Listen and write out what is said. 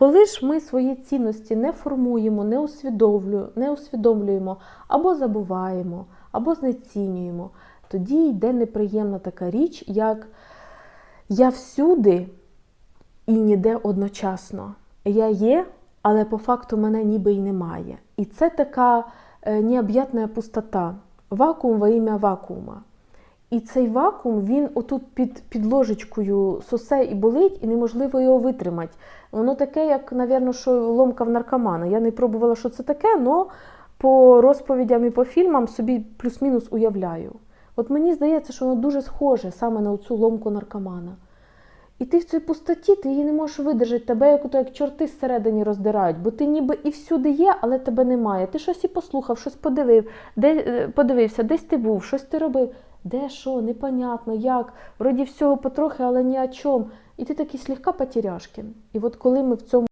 Коли ж ми свої цінності не формуємо, не, усвідомлю, не усвідомлюємо, або забуваємо, або знецінюємо, тоді йде неприємна така річ, як я всюди і ніде одночасно. Я є, але по факту мене ніби й немає. І це така е, необ'ятна пустота, вакуум во ім'я вакуума. І цей вакуум, він отут під, під ложечкою сосе і болить, і неможливо його витримати. Воно таке, як, напевно, що ломка в наркомана. Я не пробувала, що це таке, але по розповідям і по фільмам собі плюс-мінус уявляю. От мені здається, що воно дуже схоже саме на цю ломку наркомана. І ти в цій пустоті, ти її не можеш видержати, тебе як, як чорти зсередині роздирають, бо ти ніби і всюди є, але тебе немає. Ти щось і послухав, щось подивив, де, е, подивився, десь ти був, щось ти робив. Де що, непонятно, як, вроді всього потрохи, але ні о чому. І ти такий слегка потеряшки. І от коли ми в цьому